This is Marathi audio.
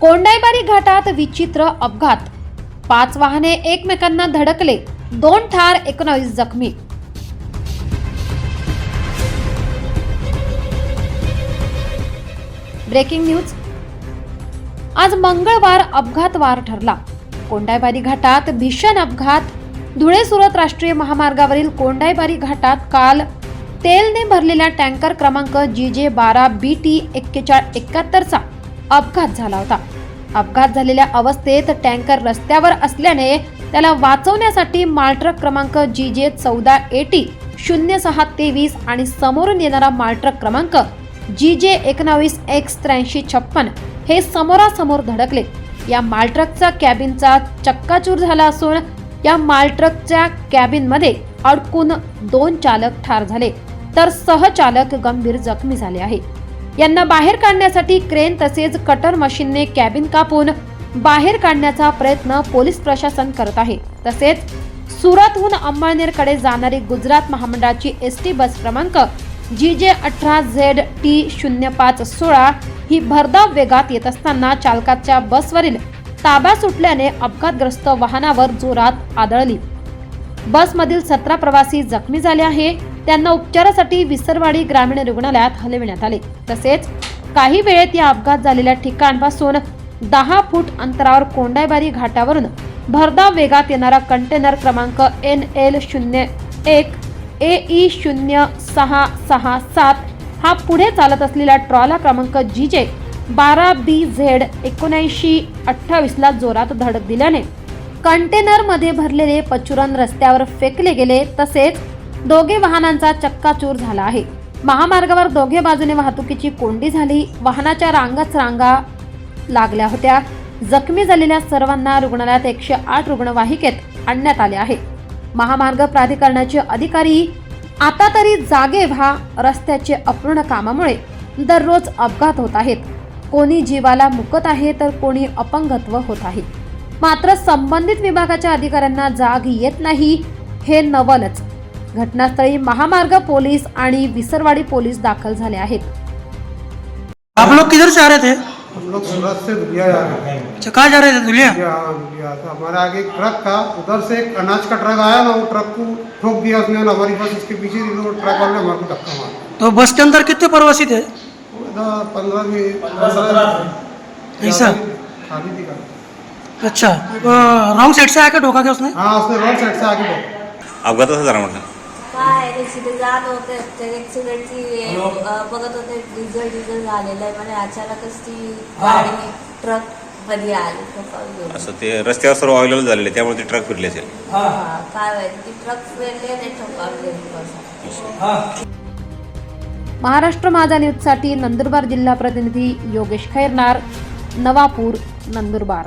कोंडाईबारी घाटात विचित्र अपघात. पाच वाहने एकमेकांना धडकले. दोन ठार एकोणावीस जखमी. Breaking news. आज मंगळवार अपघातवार ठरला. कोंडाईबारी घाटात भीषण अपघात धुळे सुरत राष्ट्रीय महामार्गावरील कोंडाईबारी घाटात काल तेलने भरलेल्या टँकर क्रमांक जी जे बारा बी टी एक्केचाळ एकाहत्तरचा अपघात झाला होता. अपघात झालेल्या अवस्थेत टँकर रस्त्यावर असल्याने त्याला वाचवण्यासाठी मालट्रक क्रमांक जी जे चौदा एटी शून्य सहा तेवीस आणि समोरून येणारा मालट्रक क्रमांक जी जे एकोणावीस एक्स त्र्याऐंशी छप्पन हे समोरासमोर धडकले. या मालट्रकचा कॅबिनचा चक्काचूर झाला असून या मालट्रकच्या कॅबिनमध्ये अडकून दोन चालक ठार झाले तर सहचालक गंभीर जखमी झाले आहे. यांना बाहेर काढण्यासाठी क्रेन तसेच कटर मशीनने कॅबिन कापून बाहेर काढण्याचा प्रयत्न पोलीस प्रशासन करत आहे. तसेच सुरतहून अंमळनेरकडे जाणारी गुजरात महामंडळाची एस टी बस क्रमांक जी जे अठरा झेड टी शून्य पाच सोळा ही भरधाव वेगात येत असताना चालकाच्या बसवरील ताबा सुटल्याने अपघातग्रस्त वाहनावर जोरात आदळली. बसमधील सतरा प्रवासी जखमी झाले आहे. त्यांना उपचारासाठी विसरवाडी ग्रामीण रुग्णालयात हलविण्यात आले. तसेच काही वेळेत या अपघात झालेल्या ठिकाणपासून दहा फूट अंतरावर कोंडाईबारी घाटावरून भरधाव वेगात येणारा कंटेनर क्रमांक एन एल शून्य एक ए ई शून्य सहा सहा सात हा पुढे चालत असलेला ट्रॉला क्रमांक जी जे बारा बी झेड एकोणऐंशी अठ्ठावीसला जोरात धडक दिल्याने कंटेनरमध्ये भरलेले पचुरण रस्त्यावर फेकले गेले तसेच दोघे वाहनांचा चक्काचूर झाला आहे. महामार्गावर दोघे बाजूने वाहतुकीची कोंडी झाली वाहनाच्या रांगाच रांगा लागल्या होत्या. जखमी झालेल्या सर्वांना रुग्णालयात एकशे आठ रुग्णवाहिकेत आणण्यात आले आहे. महामार्ग प्राधिकरणाचे अधिकारी आता तरी जागे व्हा रस्त्याचे अपूर्ण कामामुळे दररोज अपघात होत आहेत. कोणी जीवाला मुकत आहे तर कोणी अपंगत्व होत आहे. मात्र संबंधित विभागाच्या अधिकाऱ्यांना जाग येत नाही हे नवलच. घटनास्थळी महामार्ग पोलीस आणि विसरवाडी पोलीस दाखल झाले आहेत. आप लोग किधर से आ रहे थे? हम लोग सूरत से दुलिया जा रहे हैं अच्छा कहाँ जा रहे थे दुलिया? दुलिया हाँ, दुलिया तो हमारे आगे एक ट्रक था। उधर से एक अनाज का ट्रक आया ना वो ट्रक को ठोक दिया उसने। और हमारी बस उसके पीछे थी तो वो ट्रक वाले ने हमारे को धक्का मारा। तो बस के अंदर कितने प्रवासी थे? पंद्रह में पंद्रह ऐसा? खाली थी गाड़ी अच्छा. रॉन्ग साइड से आके ठोका क्या उसने? हाँ उसने साइड से अपघात कसा झाला म्हटलं काय रे तिथे जात होते ॲक्सिडेंटची बघत होते डिझेल डिझेल झालेलं आहे म्हणजे अचानकच ती गाडी ट्रकमध्ये आली ठोकावून गेली. असं ते रस्त्यावर सर्व अवेलेबल झालेले त्यामुळे ते ट्रक फिरले असेल. हा, काय माहिती ती ट्रक फिरली आणि ठोकावून गेली बस. महाराष्ट्र माझा न्यूजसाठी नंदुरबार जिल्हा प्रतिनिधी योगेश खैरनार नवापूर नंदुरबार.